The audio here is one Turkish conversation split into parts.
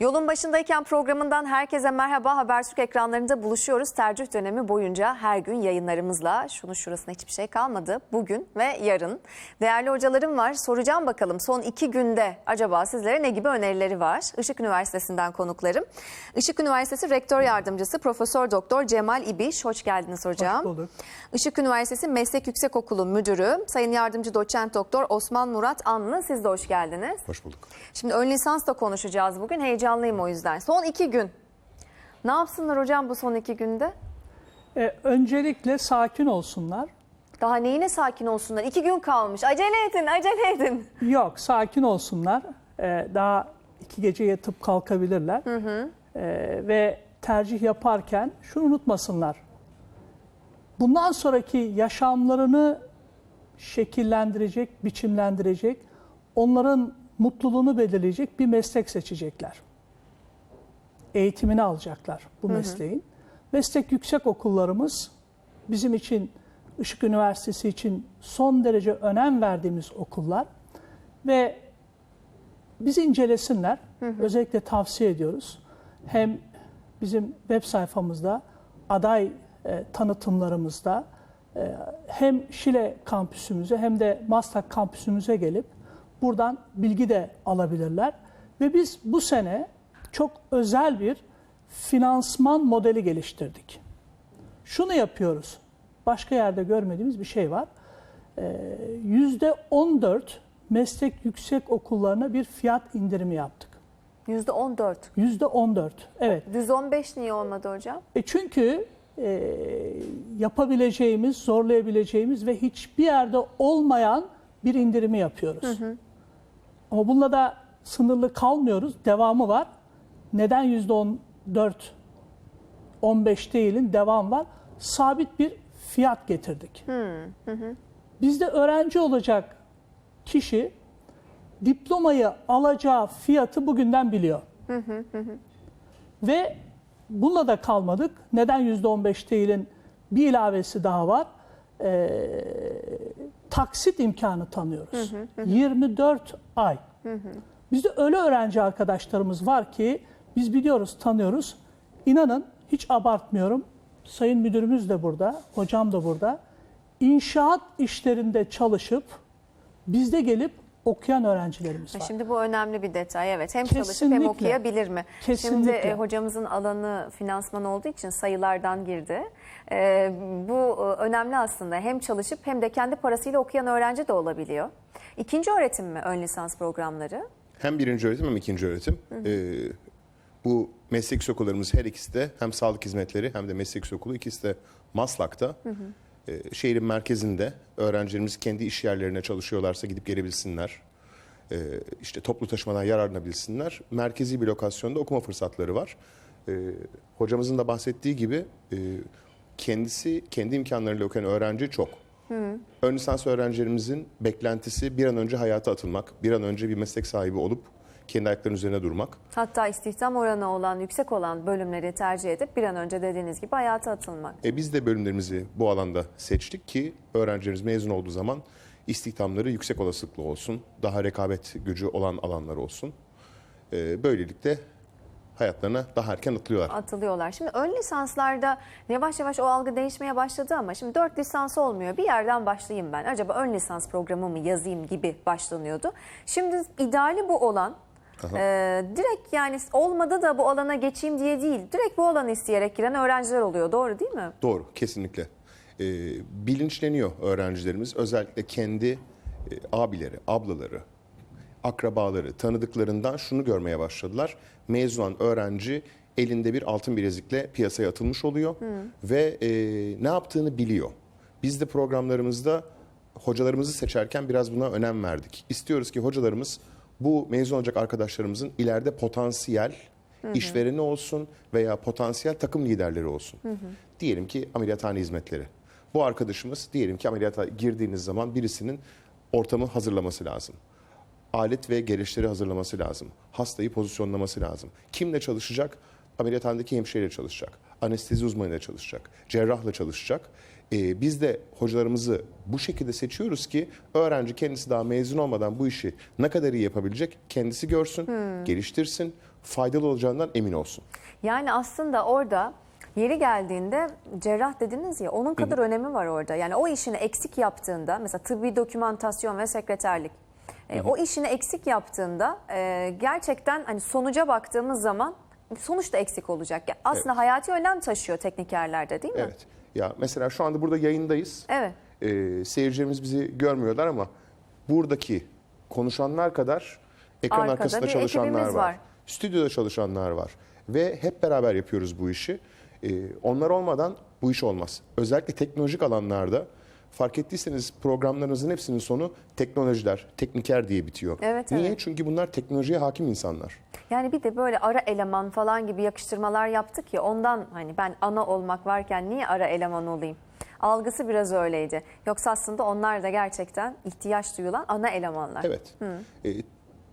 Yolun başındayken programından herkese merhaba. Habertürk ekranlarında buluşuyoruz. Tercih dönemi boyunca her gün yayınlarımızla. Şunu şurasına hiçbir şey kalmadı. Bugün ve yarın. Değerli hocalarım var. Soracağım bakalım son iki günde acaba sizlere ne gibi önerileri var? Işık Üniversitesi'nden konuklarım. Işık Üniversitesi Rektör Yardımcısı Profesör Doktor Cemal İbiş. Hoş geldiniz hocam. Hoş bulduk. Işık Üniversitesi Meslek Yüksekokulu Müdürü Sayın Yardımcı Doçent Doktor Osman Murat Anlı. Siz de hoş geldiniz. Hoş bulduk. Şimdi ön lisans da konuşacağız bugün. Heyecanlıyım o yüzden. Son iki gün. Ne yapsınlar hocam bu son iki günde? E, öncelikle sakin olsunlar. Daha neyine sakin olsunlar? İki gün kalmış. Acele edin, acele edin. Yok, sakin olsunlar. E, daha iki gece yatıp kalkabilirler. E, ve tercih yaparken şunu unutmasınlar. Bundan sonraki yaşamlarını şekillendirecek, biçimlendirecek, onların mutluluğunu belirleyecek bir meslek seçecekler. Eğitimini alacaklar bu mesleğin. Meslek yüksek okullarımız bizim için Işık Üniversitesi için son derece önem verdiğimiz okullar ve bizi incelesinler. Özellikle tavsiye ediyoruz. Hem bizim web sayfamızda aday e, tanıtımlarımızda e, hem Şile kampüsümüze hem de Maslak kampüsümüze gelip buradan bilgi de alabilirler. Ve biz bu sene çok özel bir finansman modeli geliştirdik. Şunu yapıyoruz. Başka yerde görmediğimiz bir şey var. Ee, Yüzde 14 meslek yüksek okullarına bir fiyat indirimi yaptık. Yüzde on dört. Yüzde 14. Evet. Düz on beş niye olmadı hocam? E çünkü e, yapabileceğimiz, zorlayabileceğimiz ve hiçbir yerde olmayan bir indirimi yapıyoruz. Ama bununla da sınırlı kalmıyoruz. Devamı var. Neden yüzde 14, 15 değilin devam var. Sabit bir fiyat getirdik. Bizde öğrenci olacak kişi diplomayı alacağı fiyatı bugünden biliyor. Ve bununla da kalmadık. Neden %15 değilin bir ilavesi daha var. Ee, taksit imkanı tanıyoruz. 24 ay. Bizde öyle öğrenci arkadaşlarımız var ki biz biliyoruz, tanıyoruz. İnanın hiç abartmıyorum. Sayın müdürümüz de burada, hocam da burada. İnşaat işlerinde çalışıp bizde gelip okuyan öğrencilerimiz var. Şimdi bu önemli bir detay. Evet hem çalışıp hem Kesinlikle. okuyabilir mi? Şimdi Kesinlikle. e, hocamızın alanı finansman olduğu için sayılardan girdi. E, bu e, önemli aslında. Hem çalışıp hem de kendi parasıyla okuyan öğrenci de olabiliyor. İkinci öğretim mi ön lisans programları? Hem birinci öğretim hem ikinci öğretim. Ee, bu meslek yüksek okullarımız her ikisi de hem sağlık hizmetleri hem de meslek yüksek okulu ikisi de Maslak'ta. Ee, şehrin merkezinde öğrencilerimiz kendi iş yerlerine çalışıyorlarsa gidip gelebilsinler. Ee, işte toplu taşımadan yararlanabilsinler. Merkezi bir lokasyonda okuma fırsatları var. Ee, hocamızın da bahsettiği gibi e, kendisi kendi imkanlarıyla okuyan öğrenci çok. Ön lisans öğrencilerimizin beklentisi bir an önce hayata atılmak, bir an önce bir meslek sahibi olup kendi ayaklarının üzerine durmak. Hatta istihdam oranı olan, yüksek olan bölümleri tercih edip bir an önce dediğiniz gibi hayata atılmak. E biz de bölümlerimizi bu alanda seçtik ki öğrencilerimiz mezun olduğu zaman istihdamları yüksek olasılıklı olsun, daha rekabet gücü olan alanlar olsun. E, böylelikle hayatlarına daha erken atılıyorlar. atılıyorlar. Şimdi ön lisanslarda yavaş yavaş o algı değişmeye başladı ama şimdi 4 lisans olmuyor. Bir yerden başlayayım ben. Acaba ön lisans programı mı yazayım gibi başlanıyordu. Şimdi ideali bu olan e, direkt yani olmadı da bu alana geçeyim diye değil. Direkt bu alanı isteyerek giren öğrenciler oluyor. Doğru değil mi? Doğru, kesinlikle. Ee, bilinçleniyor öğrencilerimiz. Özellikle kendi e, abileri, ablaları, akrabaları, tanıdıklarından şunu görmeye başladılar. Mezun olan öğrenci elinde bir altın bilezikle piyasaya atılmış oluyor ve e, ne yaptığını biliyor. Biz de programlarımızda hocalarımızı seçerken biraz buna önem verdik. İstiyoruz ki hocalarımız bu mezun olacak arkadaşlarımızın ileride potansiyel işvereni olsun veya potansiyel takım liderleri olsun. Diyelim ki ameliyathane hizmetleri. Bu arkadaşımız diyelim ki ameliyata girdiğiniz zaman birisinin ortamı hazırlaması lazım alet ve gereçleri hazırlaması lazım. Hastayı pozisyonlaması lazım. Kimle çalışacak? Ameliyathanedeki hemşireyle çalışacak. Anestezi uzmanıyla çalışacak. Cerrahla çalışacak. E, biz de hocalarımızı bu şekilde seçiyoruz ki öğrenci kendisi daha mezun olmadan bu işi ne kadar iyi yapabilecek kendisi görsün, geliştirsin, faydalı olacağından emin olsun. Yani aslında orada yeri geldiğinde cerrah dediniz ya onun kadar önemi var orada. Yani o işini eksik yaptığında mesela tıbbi dokümantasyon ve sekreterlik e, o işini eksik yaptığında e, gerçekten hani sonuca baktığımız zaman sonuç da eksik olacak. Yani aslında hayati önem taşıyor teknikerlerde değil mi? Evet. Ya mesela şu anda burada yayındayız. Evet. Ee, seyircilerimiz bizi görmüyorlar ama buradaki konuşanlar kadar ekran Arkada arkasında bir çalışanlar ekibimiz var. var. Stüdyoda çalışanlar var. Ve hep beraber yapıyoruz bu işi. Ee, onlar olmadan bu iş olmaz. Özellikle teknolojik alanlarda fark ettiyseniz programlarınızın hepsinin sonu teknolojiler, tekniker diye bitiyor. Evet, Niye? evet. Çünkü bunlar teknolojiye hakim insanlar. Yani bir de böyle ara eleman falan gibi yakıştırmalar yaptık ya ondan hani ben ana olmak varken niye ara eleman olayım? Algısı biraz öyleydi. Yoksa aslında onlar da gerçekten ihtiyaç duyulan ana elemanlar. Evet. Ee,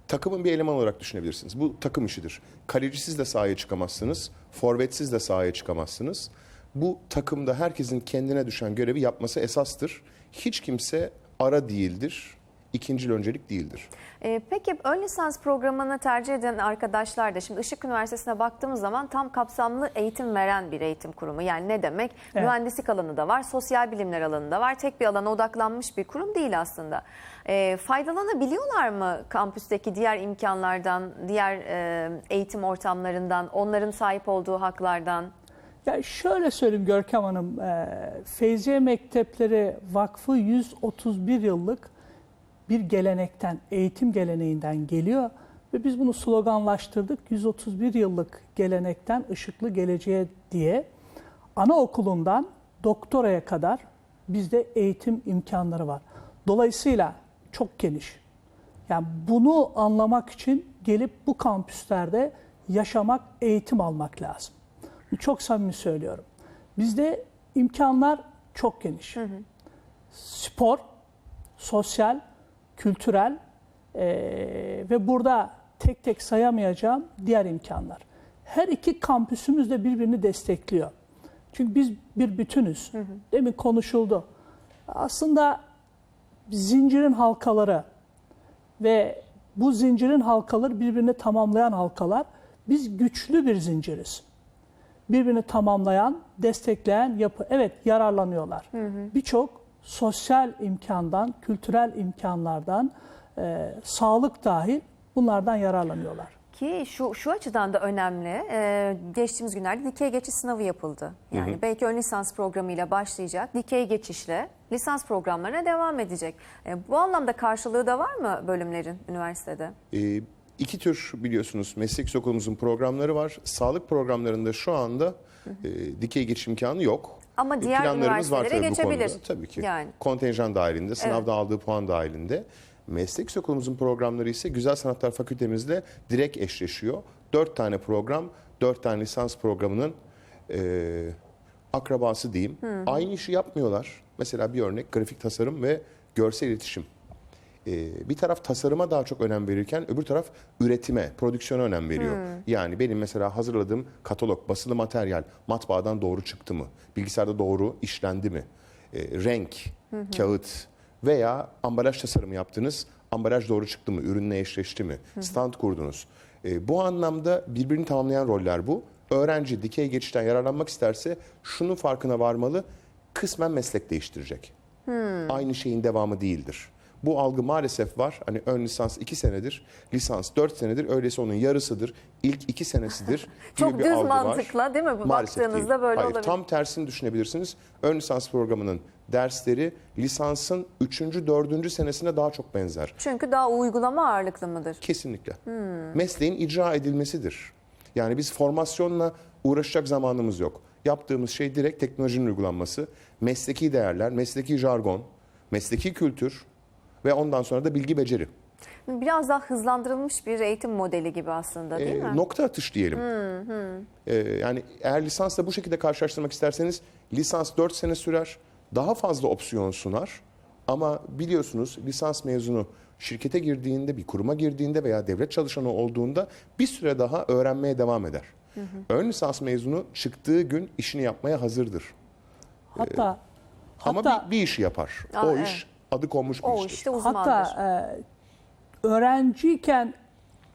takımın bir eleman olarak düşünebilirsiniz. Bu takım işidir. Kalecisiz de sahaya çıkamazsınız. Forvetsiz de sahaya çıkamazsınız. Bu takımda herkesin kendine düşen görevi yapması esastır. Hiç kimse ara değildir. İkincil öncelik değildir. Ee, peki ön lisans programını tercih eden arkadaşlar da şimdi Işık Üniversitesi'ne baktığımız zaman tam kapsamlı eğitim veren bir eğitim kurumu. Yani ne demek? Evet. Mühendislik alanı da var, sosyal bilimler alanı da var. Tek bir alana odaklanmış bir kurum değil aslında. Ee, faydalanabiliyorlar mı kampüsteki diğer imkanlardan, diğer e, eğitim ortamlarından, onların sahip olduğu haklardan? Ya şöyle söyleyeyim Görkem Hanım, e, Feyziye Mektepleri Vakfı 131 yıllık bir gelenekten, eğitim geleneğinden geliyor ve biz bunu sloganlaştırdık. 131 yıllık gelenekten ışıklı geleceğe diye anaokulundan doktoraya kadar bizde eğitim imkanları var. Dolayısıyla çok geniş. Yani bunu anlamak için gelip bu kampüslerde yaşamak, eğitim almak lazım. Çok samimi söylüyorum. Bizde imkanlar çok geniş. Spor, sosyal, kültürel eee, ve burada tek tek sayamayacağım diğer imkanlar. Her iki kampüsümüz de birbirini destekliyor. Çünkü biz bir bütünüz. Demin konuşuldu. Aslında zincirin halkaları ve bu zincirin halkaları birbirini tamamlayan halkalar. Biz güçlü bir zinciriz. Birbirini tamamlayan, destekleyen yapı. Evet yararlanıyorlar. Birçok sosyal imkandan, kültürel imkanlardan, e, sağlık dahil bunlardan yararlanıyorlar. Ki şu şu açıdan da önemli. Ee, geçtiğimiz günlerde dikey geçiş sınavı yapıldı. Yani belki ön lisans programıyla başlayacak. Dikey geçişle lisans programlarına devam edecek. Ee, bu anlamda karşılığı da var mı bölümlerin üniversitede? Ee, iki tür biliyorsunuz meslek okulumuzun programları var. Sağlık programlarında şu anda e, dikey geçiş imkanı yok. Ama diğer planlarımız var tabii bu konuda. geçebilir. Tabii ki. Yani. Kontenjan dahilinde, sınavda aldığı puan dahilinde. Meslek okulumuzun programları ise Güzel Sanatlar Fakültemizle direkt eşleşiyor. Dört tane program, dört tane lisans programının e, akrabası diyeyim. Aynı işi yapmıyorlar. Mesela bir örnek grafik tasarım ve görsel iletişim. Ee, bir taraf tasarıma daha çok önem verirken öbür taraf üretime, prodüksiyona önem veriyor. Yani benim mesela hazırladığım katalog, basılı materyal matbaadan doğru çıktı mı? Bilgisayarda doğru işlendi mi? Ee, renk, kağıt veya ambalaj tasarımı yaptınız, ambalaj doğru çıktı mı? Ürünle eşleşti mi? Stand kurdunuz. Ee, bu anlamda birbirini tamamlayan roller bu. Öğrenci dikey geçişten yararlanmak isterse şunun farkına varmalı, kısmen meslek değiştirecek aynı şeyin devamı değildir. Bu algı maalesef var. Hani ön lisans 2 senedir, lisans 4 senedir, öyleyse onun yarısıdır, ilk 2 senesidir. gibi Çok bir düz algı var. mantıkla değil mi? Bu Maalesef baktığınızda değil. böyle Hayır, olabilir. Tam tersini düşünebilirsiniz. Ön lisans programının dersleri lisansın 3. 4. senesine daha çok benzer. Çünkü daha uygulama ağırlıklı mıdır? Kesinlikle. Mesleğin icra edilmesidir. Yani biz formasyonla uğraşacak zamanımız yok. Yaptığımız şey direkt teknolojinin uygulanması, mesleki değerler, mesleki jargon, mesleki kültür ve ondan sonra da bilgi beceri. Biraz daha hızlandırılmış bir eğitim modeli gibi aslında değil Ee, mi? nokta atış diyelim. Ee, yani eğer lisansla bu şekilde karşılaştırmak isterseniz lisans 4 sene sürer, daha fazla opsiyon sunar. Ama biliyorsunuz lisans mezunu şirkete girdiğinde, bir kuruma girdiğinde veya devlet çalışanı olduğunda bir süre daha öğrenmeye devam eder. Ön lisans mezunu çıktığı gün işini yapmaya hazırdır. Hatta Ama Hatta- bir, bir işi yapar. Aa, o evet. iş adı konmuş bir O iştir. işte uzmandır. Hatta e, öğrenciyken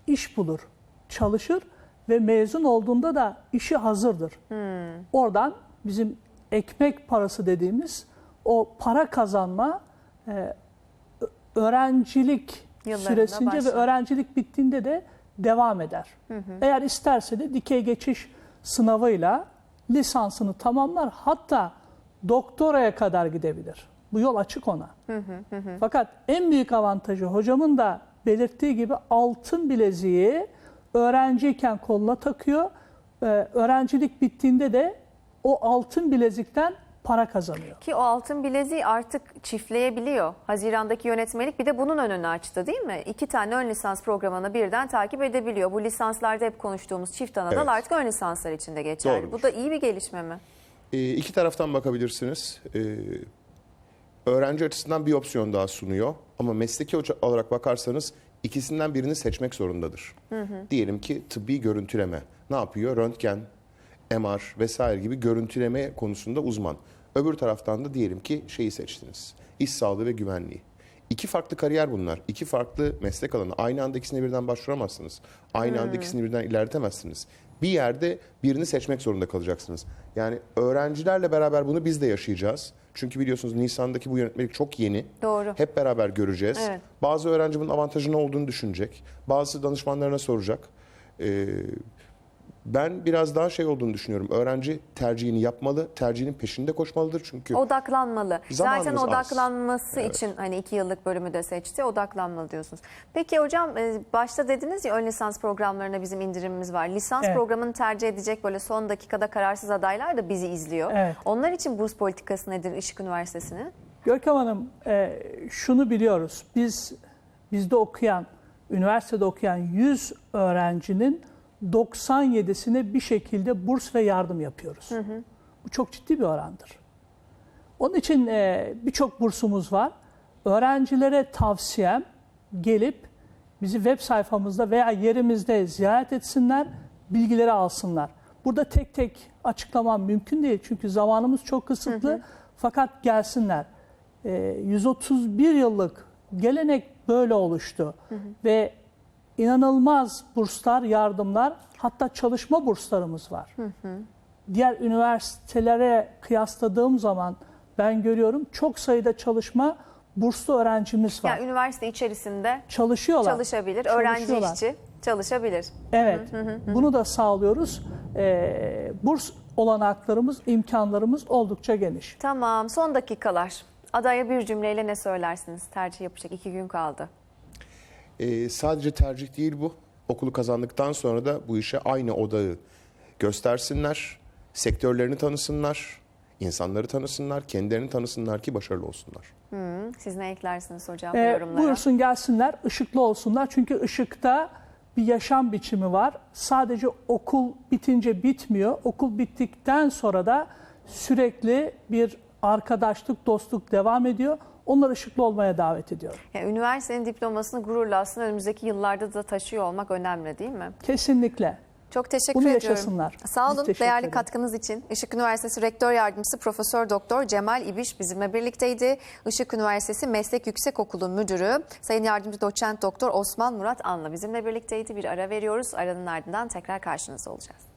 iş bulur, çalışır ve mezun olduğunda da işi hazırdır. Hmm. Oradan bizim ekmek parası dediğimiz o para kazanma e, ö- öğrencilik Yıllarında süresince ve başlar. öğrencilik bittiğinde de devam eder. Eğer isterse de dikey geçiş sınavıyla lisansını tamamlar hatta doktoraya kadar gidebilir. Bu yol açık ona. Fakat en büyük avantajı hocamın da belirttiği gibi altın bileziği öğrenciyken koluna takıyor. Ee, öğrencilik bittiğinde de o altın bilezikten para kazanıyor. Ki o altın bileziği artık çiftleyebiliyor. Haziran'daki yönetmelik bir de bunun önünü açtı değil mi? İki tane ön lisans programını birden takip edebiliyor. Bu lisanslarda hep konuştuğumuz çift anadal Evet. artık ön lisanslar içinde geçerli. Doğrudur. Bu da iyi bir gelişme mi? E, iki taraftan bakabilirsiniz. E, öğrenci açısından bir opsiyon daha sunuyor. Ama mesleki olarak bakarsanız ikisinden birini seçmek zorundadır. Diyelim ki tıbbi görüntüleme. Ne yapıyor? Röntgen, MR vesaire gibi görüntüleme konusunda uzman. Öbür taraftan da diyelim ki şeyi seçtiniz. İş sağlığı ve güvenliği. İki farklı kariyer bunlar. İki farklı meslek alanı. Aynı anda ikisine birden başvuramazsınız. Aynı anda ikisini birden ilerletemezsiniz. Bir yerde birini seçmek zorunda kalacaksınız. Yani öğrencilerle beraber bunu biz de yaşayacağız. Çünkü biliyorsunuz Nisan'daki bu yönetmelik çok yeni. Doğru. Hep beraber göreceğiz. Evet. Bazı öğrenci bunun avantajı ne olduğunu düşünecek. Bazısı danışmanlarına soracak. Ee, ben biraz daha şey olduğunu düşünüyorum. Öğrenci tercihini yapmalı, tercihinin peşinde koşmalıdır çünkü. Odaklanmalı. Zamanımız Zaten az. odaklanması için hani iki yıllık bölümü de seçti. Odaklanmalı diyorsunuz. Peki hocam e, başta dediniz ya ön lisans programlarına bizim indirimimiz var. Lisans Evet. programını tercih edecek böyle son dakikada kararsız adaylar da bizi izliyor. Evet. Onlar için burs politikası nedir Işık Üniversitesi'nin? Görkem Hanım e, şunu biliyoruz. Biz bizde okuyan, üniversitede okuyan 100 öğrencinin 97'sine bir şekilde burs ve yardım yapıyoruz. Bu çok ciddi bir orandır. Onun için e, birçok bursumuz var. Öğrencilere tavsiyem gelip bizi web sayfamızda veya yerimizde ziyaret etsinler, bilgileri alsınlar. Burada tek tek açıklamam mümkün değil çünkü zamanımız çok kısıtlı. Fakat gelsinler. E, 131 yıllık gelenek böyle oluştu ve inanılmaz burslar, yardımlar, hatta çalışma burslarımız var. Diğer üniversitelere kıyasladığım zaman ben görüyorum çok sayıda çalışma burslu öğrencimiz var. Yani üniversite içerisinde çalışıyorlar. çalışabilir, öğrenci Çalışıyorlar. işçi çalışabilir. Evet. Bunu da sağlıyoruz. Ee, burs olanaklarımız, imkanlarımız oldukça geniş. Tamam son dakikalar. Adaya bir cümleyle ne söylersiniz? Tercih yapacak iki gün kaldı. Ee, sadece tercih değil bu. Okulu kazandıktan sonra da bu işe aynı odağı göstersinler. Sektörlerini tanısınlar. insanları tanısınlar. Kendilerini tanısınlar ki başarılı olsunlar. Siz ne eklersiniz hocam bu Ee, yorumlara? buyursun gelsinler, ışıklı olsunlar. Çünkü ışıkta bir yaşam biçimi var. Sadece okul bitince bitmiyor. Okul bittikten sonra da sürekli bir arkadaşlık, dostluk devam ediyor. Onları ışıklı olmaya davet ediyorum. Yani üniversitenin diplomasını gururla aslında önümüzdeki yıllarda da taşıyor olmak önemli değil mi? Kesinlikle. Çok teşekkür Bunu ediyorum. yaşasınlar. Sağ olun değerli ederiz. katkınız için. Işık Üniversitesi Rektör Yardımcısı Profesör Doktor Cemal İbiş bizimle birlikteydi. Işık Üniversitesi Meslek Yüksekokulu Müdürü Sayın Yardımcı Doçent Doktor Osman Murat Anla bizimle birlikteydi. Bir ara veriyoruz. Aranın ardından tekrar karşınızda olacağız.